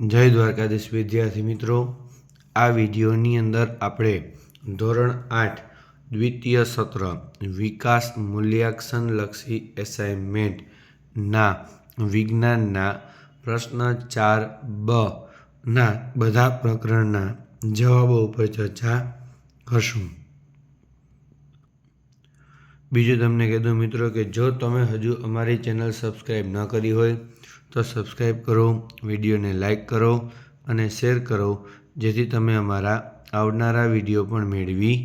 જય દ્વારકાધીશ વિદ્યાર્થી મિત્રો. આ વિડીયોની અંદર આપણે ધોરણ આઠ, દ્વિતીય સત્ર, વિકાસ મૂલ્યાંકન લક્ષી એસાઇનમેન્ટના વિજ્ઞાનના, પ્રશ્ન ચાર બ ના બધા પ્રકરણના જવાબો ઉપર ચર્ચા કરશું. બીજું તમને કહી મિત્રો કે જો તમે હજુ અમારી ચેનલ સબસ્ક્રાઈબ ન કરી હોય, તો સબસ્ક્રાઈબ કરો, વિડીયોને લાઈક કરો અને શેર કરો, જેથી તમે અમારા આવનારા વીડિયો પણ મેળવી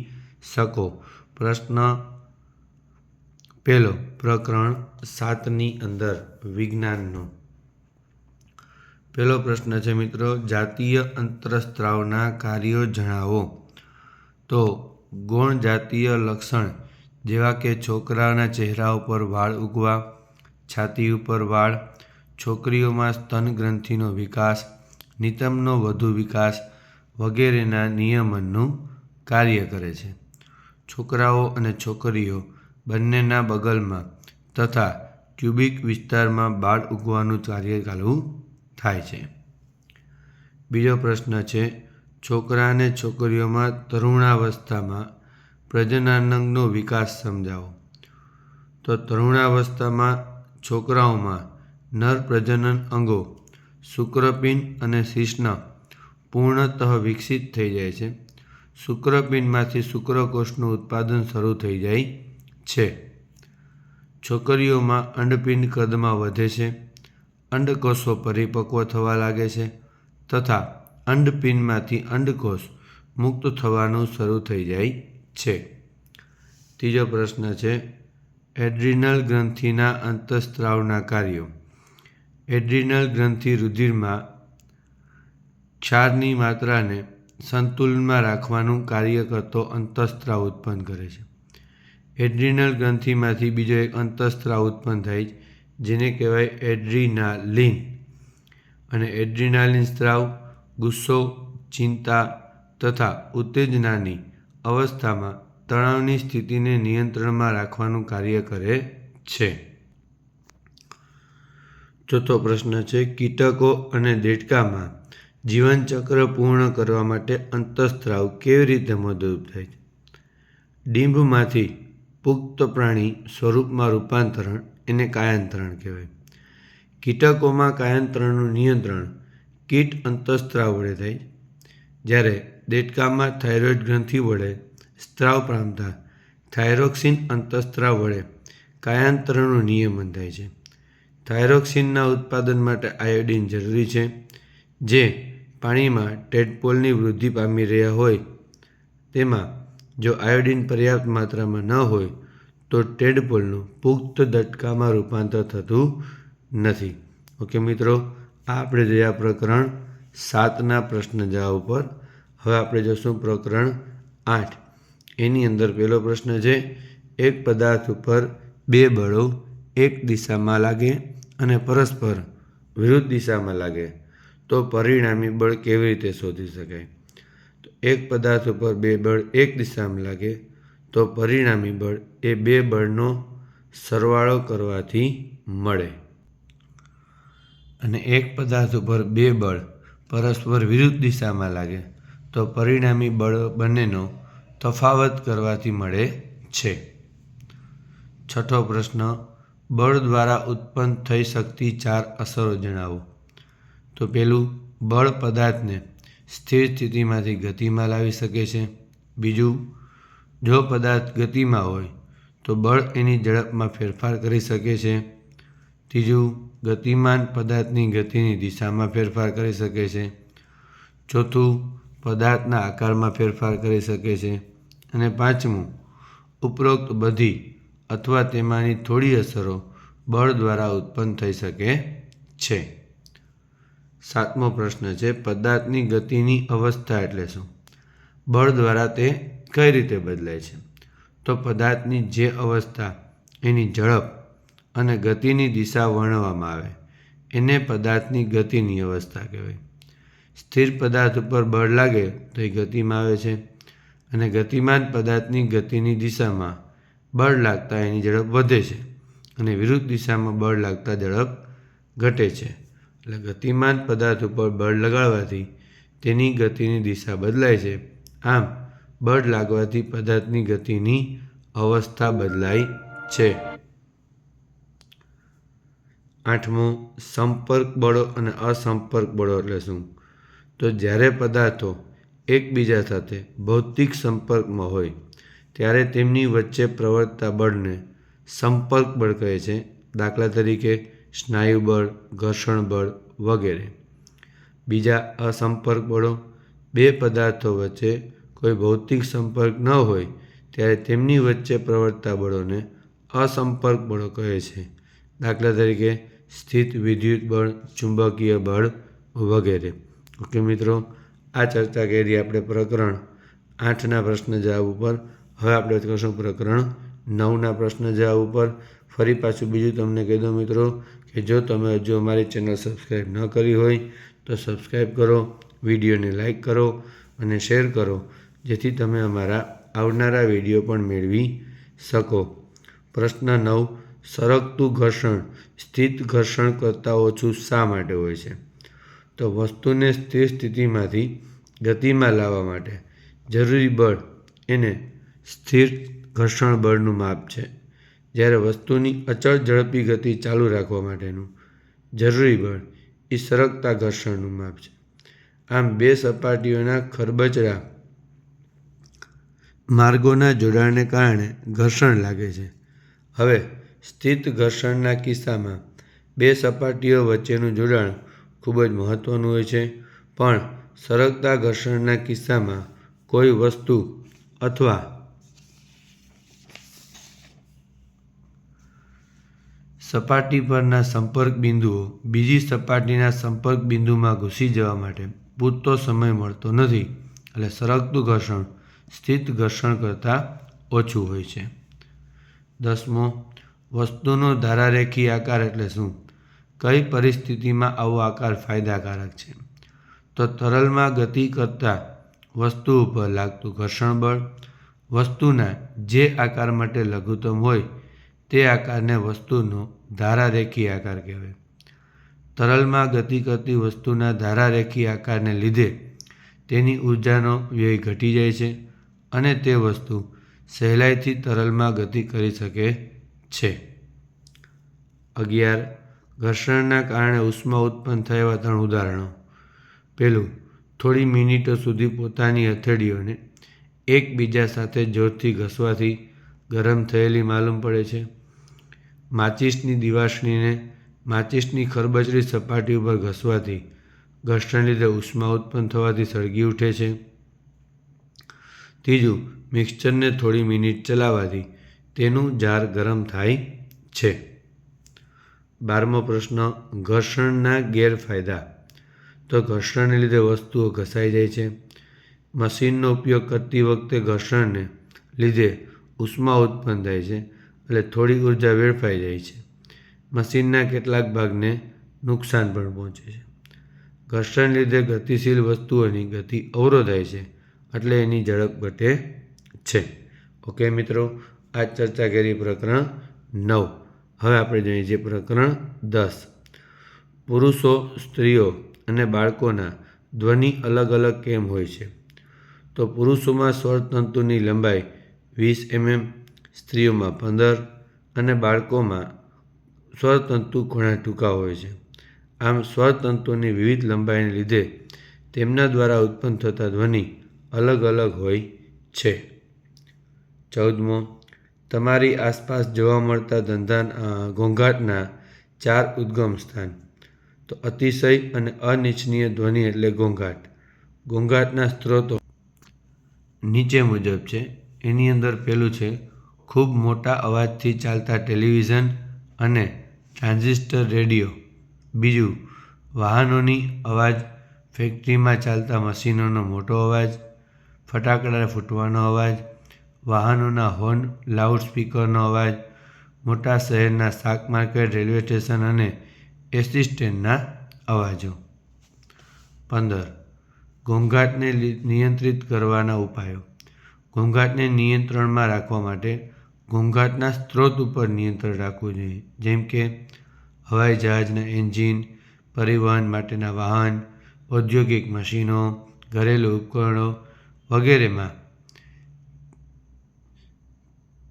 શકો. પ્રશ્ન પહેલો, પ્રકરણ સાતની અંદર વિજ્ઞાનનો. પહેલો પ્રશ્ન છે મિત્રો, જાતીય અંતરસ્ત્રાવના કાર્યો જણાવો. તો ગૌણ જાતીય લક્ષણ જેવા કે છોકરાના ચહેરા ઉપર વાળ ઉગવા, છાતી ઉપર વાળ, છોકરીઓમાં સ્તન ગ્રંથિનો વિકાસ નિતંબનો વધુ વિકાસ વગેરેના નિયમનનું કાર્ય કરે છે. છોકરાઓ અને છોકરીઓ બંનેના બગલમાં તથા ક્યુબિક વિસ્તારમાં બાળ ઉગવાનું કાર્ય ચાલુ થાય છે. બીજો પ્રશ્ન છે, છોકરા અને છોકરીઓમાં તરુણાવસ્થામાં પ્રજનનાંગનો વિકાસ સમજાવો. તો તરુણાવસ્થામાં છોકરાઓમાં નર પ્રજનન અંગો, શુક્રપિંડ અને શિશ્ન પૂર્ણતઃ વિકસિત થઈ જાય છે. શુક્રપિંડમાંથી શુક્રકોષનું ઉત્પાદન શરૂ થઈ જાય છે. છોકરીઓમાં અંડપિંડ કદમાં વધે છે. અંડકોષો પરિપક્વ થવા લાગે છે તથા અંડપિંડમાંથી અંડકોષ મુક્ત થવાનું શરૂ થઈ જાય છે. ત્રીજો પ્રશ્ન છે, એડ્રિનલ ગ્રંથિના અંતઃસ્ત્રાવના કાર્યો. એડ્રિનલ ગ્રંથિ રુધિરમાં ક્ષારની માત્રાને સંતુલનમાં રાખવાનું કાર્ય કરતો અંતઃસ્ત્રાવ ઉત્પન્ન કરે છે. એડ્રિનલ ગ્રંથિમાંથી બીજો એક અંતઃસ્ત્રાવ ઉત્પન્ન થાય છે, જેને કહેવાય એડ્રિનાલિન. અને એડ્રિનાલિન સ્ત્રાવ ગુસ્સો, ચિંતા તથા ઉત્તેજનાની અવસ્થામાં તણાવની સ્થિતિને નિયંત્રણમાં રાખવાનું કાર્ય કરે છે. ચોથો પ્રશ્ન છે, કીટકો અને દેડકામાં જીવનચક્ર પૂર્ણ કરવા માટે અંતઃસ્ત્રાવ કેવી રીતે મદદરૂપ થાય છે? ડીંભમાંથી પુખ્ત પ્રાણી સ્વરૂપમાં રૂપાંતરણ, એને કાયાંતરણ કહેવાય. કીટકોમાં કાયાંતરણનું નિયંત્રણ કીટ અંતઃસ્ત્રાવ વડે થાય જ્યારે દેડકામાં થાઇરોઇડ ગ્રંથિ વડે, સ્ત્રાવ પ્રામતા થાઇરોક્સિન અંતઃસ્ત્રાવ વડે કાયાંતરણનું નિયમન થાય છે. થાઇરોક્સિનના ઉત્પાદન માટે આયોડિન જરૂરી છે, જે પાણીમાં ટેડપોલની વૃદ્ધિ પામી રહ્યા હોય. તેમાં, જો આયોડિન પર્યાપ્ત માત્રામાં ન હોય, તો ટેડપોલનું પુખ્ત દટકામાં રૂપાંતર થતું નથી. ઓકે મિત્રો, આ આપણે જોયા પ્રકરણ સાતના પ્રશ્ન જવાબ ઉપર હવે આપણે જોશું પ્રકરણ આઠ. એની અંદર પહેલો પ્રશ્ન છે, એક પદાર્થ ઉપર બે બળો એક દિશામાં લાગે અને પરસ્પર વિરુદ્ધ દિશામાં લાગે. તો પરિણામી બળ કેવી રીતે શોધી શકાય? તો એક પદાર્થ ઉપર બે બળ એક દિશામાં લાગે, તો પરિણામી બળ એ બે બળનો સરવાળો કરવાથી મળે. અને એક પદાર્થ ઉપર બે બળ પરસ્પર વિરુદ્ધ દિશામાં લાગે તો પરિણામી બળ બંનેનો તફાવત કરવાથી મળે છે. છઠ્ઠો પ્રશ્ન, બળ દ્વારા ઉત્પન્ન થઈ શકતી ચાર અસરો જણાવો. તો પેલું, બળ પદાર્થને સ્થિર સ્થિતિમાંથી ગતિમાં લાવી શકે છે. બીજું, જો પદાર્થ ગતિમાં હોય, તો બળ એની ઝડપમાં ફેરફાર કરી શકે છે. ત્રીજું, ગતિમાન પદાર્થની ગતિની દિશામાં ફેરફાર કરી શકે છે. ચોથું પદાર્થના આકારમાં ફેરફાર કરી શકે છે. અને પાંચમું, ઉપરોક્ત બધી અથવા તેમાંની થોડી અસરો બળ દ્વારા ઉત્પન્ન થઈ શકે છે. સાતમો પ્રશ્ન છે, પદાર્થની ગતિની અવસ્થા એટલે શું? બળ દ્વારા તે કઈ રીતે બદલાય છે? તો પદાર્થની જે અવસ્થા, એની ઝડપ અને ગતિની દિશા વર્ણવવામાં આવે. એને પદાર્થની ગતિની અવસ્થા કહેવાય. સ્થિર પદાર્થ ઉપર બળ લાગે તો એ ગતિમાં આવે છે. અને ગતિમાન પદાર્થની ગતિની દિશામાં બળ લાગતા એની ઝડપ વધે છે. અને વિરુદ્ધ દિશામાં બળ લાગતા ઝડપ ઘટે છે. એટલે ગતિમાન પદાર્થ ઉપર બળ લગાડવાથી તેની ગતિની દિશા બદલાય છે. આમ, બળ લાગવાથી પદાર્થની ગતિની અવસ્થા બદલાય છે. આઠમું, સંપર્ક બળો અને અસંપર્ક બળો એટલે શું? તો જ્યારે પદાર્થો એકબીજા સાથે ભૌતિક સંપર્કમાં હોય, ત્યારે તેમની વચ્ચે પ્રવર્તતા બળને સંપર્ક બળ કહે છે, દાખલા તરીકે સ્નાયુ બળ, ઘર્ષણ બળ વગેરે. બીજા અસંપર્ક બળો, બે પદાર્થો વચ્ચે કોઈ ભૌતિક સંપર્ક ન હોય, ત્યારે તેમની વચ્ચે પ્રવર્તતા બળોને અસંપર્ક બળો કહે છે, દાખલા તરીકે સ્થિત વિદ્યુત બળ, ચુંબકીય બળ વગેરે. ઓકે મિત્રો, આ ચર્ચા કરી આપણે પ્રકરણ આઠના પ્રશ્ન જવાબ ઉપર. હવે આપણે કરશું પ્રકરણ નવના પ્રશ્ન જવાબ ઉપર. ફરી પાછું બીજું તમને કહી દઉં મિત્રો કે જો તમે હજુ અમારી ચેનલ સબસ્ક્રાઈબ ન કરી હોય તો સબસ્ક્રાઈબ કરો, વિડીયોને લાઈક કરો અને શેર કરો, જેથી તમે અમારા આવનારા વીડિયો પણ મેળવી શકો. પ્રશ્ન નવ, સરકતું ઘર્ષણ, સ્થિત ઘર્ષણ કરતાં ઓછું શા માટે હોય છે? તો વસ્તુને સ્થિર સ્થિતિમાંથી ગતિમાં લાવવા માટે જરૂરી બળ એને સ્થિર ઘર્ષણ બળનું માપ છે. જ્યારે વસ્તુની અચળ ઝડપી ગતિ ચાલુ રાખવા માટેનું જરૂરી બળ એ સરકતા ઘર્ષણનું માપ છે. આમ બે સપાટીઓના ખરબચડા માર્ગોના જોડાણને કારણે ઘર્ષણ લાગે છે. હવે સ્થિત ઘર્ષણના કિસ્સામાં બે સપાટીઓ વચ્ચેનું જોડાણ ખૂબ જ મહત્ત્વનું હોય છે. પણ સરકતા ઘર્ષણના કિસ્સામાં કોઈ વસ્તુ અથવા સપાટી પરના સંપર્ક બિંદુઓ બીજી સપાટીના સંપર્ક બિંદુમાં ઘૂસી જવા માટે પૂરતો સમય મળતો નથી એટલે સરકતું ઘર્ષણ, સ્થિત ઘર્ષણ કરતાં ઓછું હોય છે. દસમો, વસ્તુનો ધારારેખી આકાર એટલે શું? કઈ પરિસ્થિતિમાં આવો આકાર ફાયદાકારક છે? તો તરલમાં ગતિ કરતાં વસ્તુ ઉપર લાગતું ઘર્ષણ બળ, વસ્તુના જે આકાર માટે લઘુત્તમ હોય, તે આકારને વસ્તુનો ધારારેખી આકાર કહેવાય. તરલમાં ગતિ કરતી વસ્તુના ધારારેખી આકારને લીધે તેની ઊર્જાનો વ્યય ઘટી જાય છે અને તે વસ્તુ સહેલાઈથી તરલમાં ગતિ કરી શકે છે. અગિયાર ઘર્ષણના કારણે ઉષ્મા ઉત્પન્ન થયેલા ત્રણ ઉદાહરણો. પહેલું થોડી મિનિટો સુધી પોતાની હથેળીઓને એકબીજા સાથે જોરથી ઘસવાથી ગરમ થયેલી માલુમ પડે છે. માચિસની દિવાસણીને માચિસની ખરબચડી સપાટી ઉપર ઘસવાથી ઘર્ષણ લીધે ઉષ્મા ઉત્પન્ન થવાથી સળગી ઉઠે છે. ત્રીજું, મિક્સચરને થોડી મિનિટ ચલાવવાથી તેનું જાર ગરમ થાય છે. બારમો પ્રશ્ન, ઘર્ષણના ગેરફાયદા. તો ઘર્ષણને લીધે વસ્તુઓ ઘસાઈ જાય છે. મશીનનો ઉપયોગ કરતી વખતે ઘર્ષણને લીધે ઉષ્મા ઉત્પન્ન થાય છે એટલે થોડી ઊર્જા વેડફાઈ જાય છે. મશીનના કેટલાક ભાગને નુકસાન પણ પહોંચે છે. ઘર્ષણ લીધે ગતિશીલ વસ્તુઓની ગતિ અવરોધાય છે એટલે એની ઝડપ ઘટે છે. ઓકે મિત્રો આ ચર્ચા કરી પ્રકરણ નવ. હવે આપણે જોઈએ છીએ પ્રકરણ દસ. પુરુષો, સ્ત્રીઓ અને બાળકોના ધ્વનિ અલગ અલગ કેમ હોય છે? તો પુરુષોમાં સ્વરતંતુની લંબાઈ વીસ એમએમ, સ્ત્રીઓમાં પંદર અને બાળકોમાં સ્વરતંતુ ઘણા ટૂંકા હોય છે. આમ સ્વરતંતુની વિવિધ લંબાઈને લીધે તેમના દ્વારા ઉત્પન્ન થતા ધ્વનિ અલગ અલગ હોય છે. ચૌદમો તમારી આસપાસ જોવા મળતા ધંધા ઘોંઘાટના ચાર ઉદ્ગમ સ્થાન. તો અતિશય અને અનિચ્છનીય ધ્વનિ એટલે ઘોંઘાટ. ઘોંઘાટના સ્ત્રોતો નીચે મુજબ છે. એની અંદર પેલું છે, ખૂબ મોટા અવાજથી ચાલતા ટેલિવિઝન અને ટ્રાન્ઝિસ્ટર રેડિયો. બીજું, વાહનોની અવાજ, ફેક્ટરીમાં ચાલતા મશીનોનો મોટો અવાજ, ફટાકડા ફૂટવાનો અવાજ વાહનોના હોર્ન, લાઉડસ્પીકરનો અવાજ, મોટા શહેરના શાક માર્કેટ, રેલવે સ્ટેશન અને એસટી સ્ટેન્ડના અવાજો. પંદર. ઘોંઘાટને નિયંત્રિત કરવાના ઉપાયો. ઘોંઘાટને નિયંત્રણમાં રાખવા માટે ઘોંઘાટના સ્ત્રોત ઉપર નિયંત્રણ રાખવું જોઈએ. જેમ કે હવાઈ જહાજના એન્જિન, પરિવહન માટેના વાહન, ઔદ્યોગિક મશીનો, ઘરેલું ઉપકરણો વગેરેમાં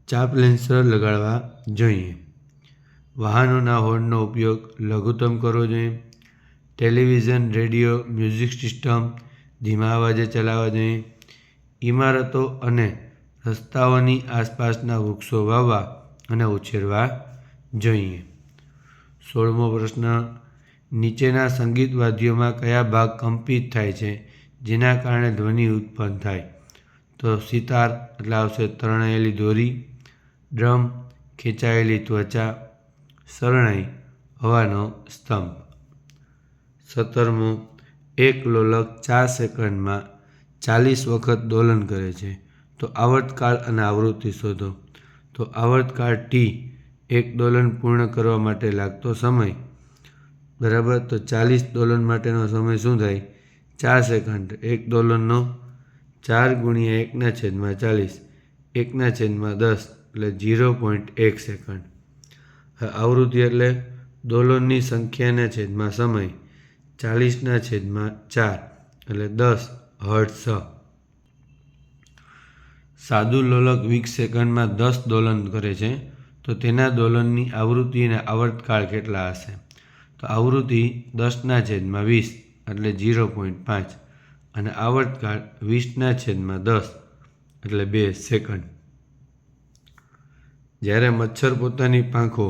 ચાપ લેન્સર લગાડવા જોઈએ. વાહનોના હોર્નનો ઉપયોગ લઘુત્તમ કરવો જોઈએ. ટેલિવિઝન, રેડિયો, મ્યુઝિક સિસ્ટમ ધીમા અવાજે ચલાવવા જોઈએ. ઇમારતો અને રસ્તાઓની આસપાસના વૃક્ષો વાવવા અને ઉછેરવા જોઈએ. સોળમો પ્રશ્ન, નીચેના સંગીત વાદ્યોમાં કયા ભાગ કંપિત થાય છે? જેના કારણે ધ્વનિ ઉત્પન્ન થાય? તો સિતાર એટલે આવશે તરણાયેલી દોરી. ડ્રમ, ખેંચાયેલી ત્વચા, શરણાઈ, હવાનો સ્તંભ. સત્તરમું, એક લોલક ચાર સેકન્ડમાં ચાલીસ વખત દોલન કરે છે. તો આવર્તકાળ અને આવૃત્તિ શોધો. તો આવર્તકાળ ટી એક દોલન પૂર્ણ કરવા માટે લાગતો સમય. બરાબર? તો ચાલીસ દોલન માટેનો સમય શું થાય? ચાર સેકન્ડ. એક દોલનનો ચાર ગુણ્યા એકના છેદમાં ચાલીસ. એકના છેદમાં દસ. એટલે ઝીરો પોઈન્ટ એક સેકન્ડ આવૃત્તિ એટલે દોલનની સંખ્યાના છેદમાં સમય, ચાલીસના છેદમાં ચાર, એટલે દસ હર્ટ્સ સાદું લોલક વીસ સેકન્ડમાં દસ દોલન કરે છે, તો તેના દોલનની આવૃત્તિ અને આવર્તકાળ કેટલા હશે? તો આવૃત્તિ દસના છેદમાં વીસ, એટલે ઝીરો પોઈન્ટ પાંચ. અને આવર્તકાળ વીસના છેદમાં દસ, એટલે બે સેકન્ડ જ્યારે મચ્છર પોતાની પાંખો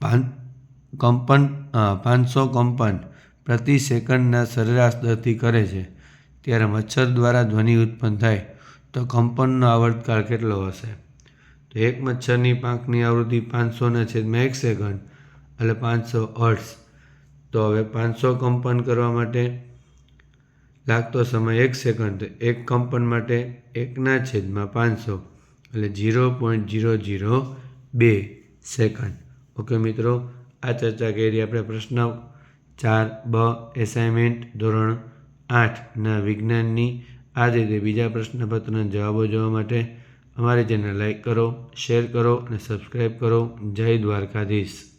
પાન, કંપન પાંચસો કંપન પ્રતિ સેકન્ડના સરેરાશ દરથી કરે છે, ત્યારે મચ્છર દ્વારા ધ્વનિ ઉત્પન્ન થાય, તો કંપનનો આવર્તકાળ કેટલો હશે? તો એક મચ્છરની પાંખની આવૃત્તિ પાંચસોના છેદમાં એક સેકન્ડ એટલે પાંચસો હર્ટ્સ તો હવે પાંચસો કંપન કરવા માટે લાગતો સમય એક સેકન્ડ એક કંપન માટે એકના છેદમાં પાંચસો. એટલે ઝીરો પોઈન્ટ ઝીરો ઝીરો બે સેકન્ડ ઓકે મિત્રો, આ ચર્ચા કરી આપણે પ્રશ્ન ચાર, બ એસાઇનમેન્ટ ધોરણ આઠના વિજ્ઞાનની. આ જ રીતે બીજા પ્રશ્નપત્રના જવાબો જોવા માટે અમારી ચેનલ લાઇક કરો શેર કરો અને સબસ્ક્રાઈબ કરો. જય દ્વારકાધીશ.